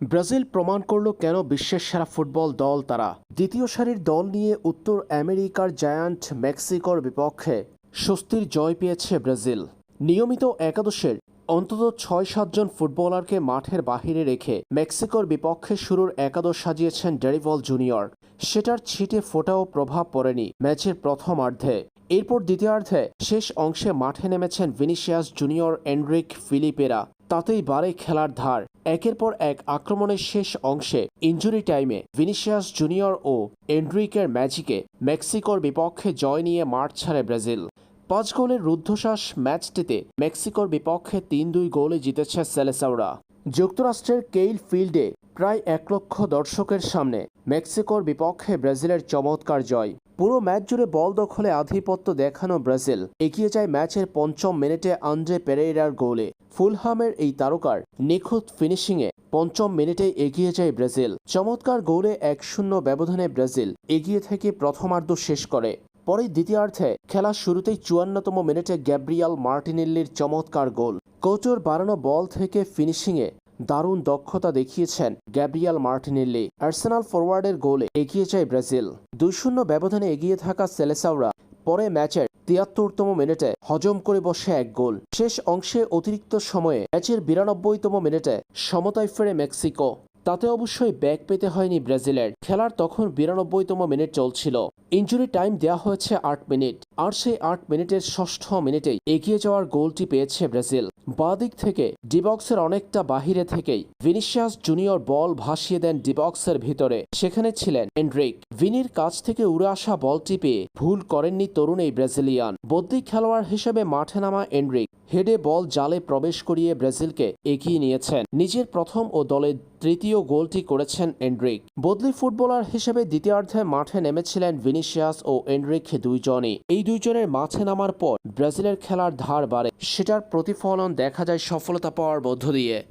Brazil প্রমাণ করল কেন বিশ্বের সেরা ফুটবল দল তারা। দ্বিতীয় সারির দল নিয়ে উত্তর আমেরিকার জায়ান্ট মেক্সিকোর বিপক্ষে স্বস্তির জয় পেয়েছে ব্রাজিল। নিয়মিত একাদশের অন্তত ছয় সাতজন ফুটবলারকে মাঠের বাহিরে রেখে মেক্সিকোর বিপক্ষে শুরুর একাদশ সাজিয়েছেন ডেরিভল জুনিয়র। সেটার ছিটে ফোটাও প্রভাব পড়েনি ম্যাচের প্রথমার্ধে। এরপর দ্বিতীয়ার্ধে শেষ অংশে মাঠে নেমেছেন ভিনিসিয়াস জুনিয়র এন্ড্রিক ফিলিপেরা। তাতেই বাড়ে খেলার ধার। একের পর এক আক্রমণের শেষ অংশে ইঞ্জুরি টাইমে ভিনিশিয়াস জুনিয়র ও এন্ড্রিকের ম্যাজিকে মেক্সিকোর বিপক্ষে জয় নিয়ে মাঠ ছাড়ে ব্রাজিল। পাঁচ গোলের রুদ্ধশ্বাস ম্যাচটিতে মেক্সিকোর বিপক্ষে তিন দুই গোলে জিতেছে সেলেসাউরা। যুক্তরাষ্ট্রের কেইল ফিল্ডে প্রায় এক লক্ষ দর্শকের সামনে মেক্সিকোর বিপক্ষে ব্রাজিলের চমৎকার জয়। পুরো ম্যাচ জুড়ে বল দখলে আধিপত্য দেখানো ব্রাজিল। এগিয়ে যায় ম্যাচের পঞ্চম মিনিটে আন্দ্রে পেরেইরার গোলে। ফুলহামের এই তারকার নিখুঁত ফিনিশিংয়ে পঞ্চম মিনিটে এগিয়ে যায় ব্রাজিল। চমৎকার গোলে এক শূন্য ব্যবধানে ব্রাজিল এগিয়ে থেকে প্রথমার্ধ শেষ করে। পরে দ্বিতীয়ার্ধে খেলার শুরুতেই চুয়ান্নতম মিনিটে গ্যাব্রিয়াল মার্টিনেল্লির চমৎকার গোল। কোচর বাড়ানো বল থেকে ফিনিশিংয়ে দারুণ দক্ষতা দেখিয়েছেন গ্যাব্রিয়াল মার্টিনেল্লি আর্সেনাল ফরওয়ার্ডের গোলে এগিয়ে যায় ব্রাজিল। দুই শূন্য ব্যবধানে এগিয়ে থাকা সেলেসাওরা পরে ম্যাচের তিয়াত্তরতম মিনিটে হজম করে বসে এক গোল। শেষ অংশে অতিরিক্ত সময়ে ম্যাচের বিরানব্বইতম মিনিটে সমতায় ফেরে মেক্সিকো। তাতে অবশ্যই ব্যাক পেতে হয়নি ব্রাজিলের। খেলার তখন বিরানব্বইতম মিনিট চলছিল। ইঞ্জুরি টাইম দেওয়া হয়েছে আট মিনিট। আর সেই আট মিনিটের ষষ্ঠ মিনিটেই এগিয়ে যাওয়ার গোলটি পেয়েছে ব্রাজিল। বাদিক থেকে ডিবক্সের অনেকটা বাহিরে থেকেই ভিনিসিয়াস জুনিয়র বল ভাসিয়ে দেন ডিবক্সের ভিতরে। সেখানে ছিলেন এন্ড্রিক ভিনির কাছ থেকে উড়ে আসা বলটি পেয়ে ভুল করেননি তরুণ এই ব্রাজিলিয়ান। বদ্যি খেলোয়াড় হিসেবে মাঠে নামা এন্ড্রিক হেডে বল জালে প্রবেশ করিয়ে ব্রাজিলকে এগিয়ে নিয়েছেন। নিজের প্রথম ও দলের তৃতীয় গোলটি করেছেন এন্ড্রিক বদলি ফুটবলার হিসেবে দ্বিতীয়ার্ধে মাঠে নেমেছিলেন ভিনিসিয়াস ও এন্ড্রিক দুইজনই। এই দুইজনের মাঠে নামার পর ব্রাজিলের খেলার ধার বাড়ে। সেটার প্রতিফলন দেখা যায় সফলতা পাওয়ার মধ্য দিয়ে।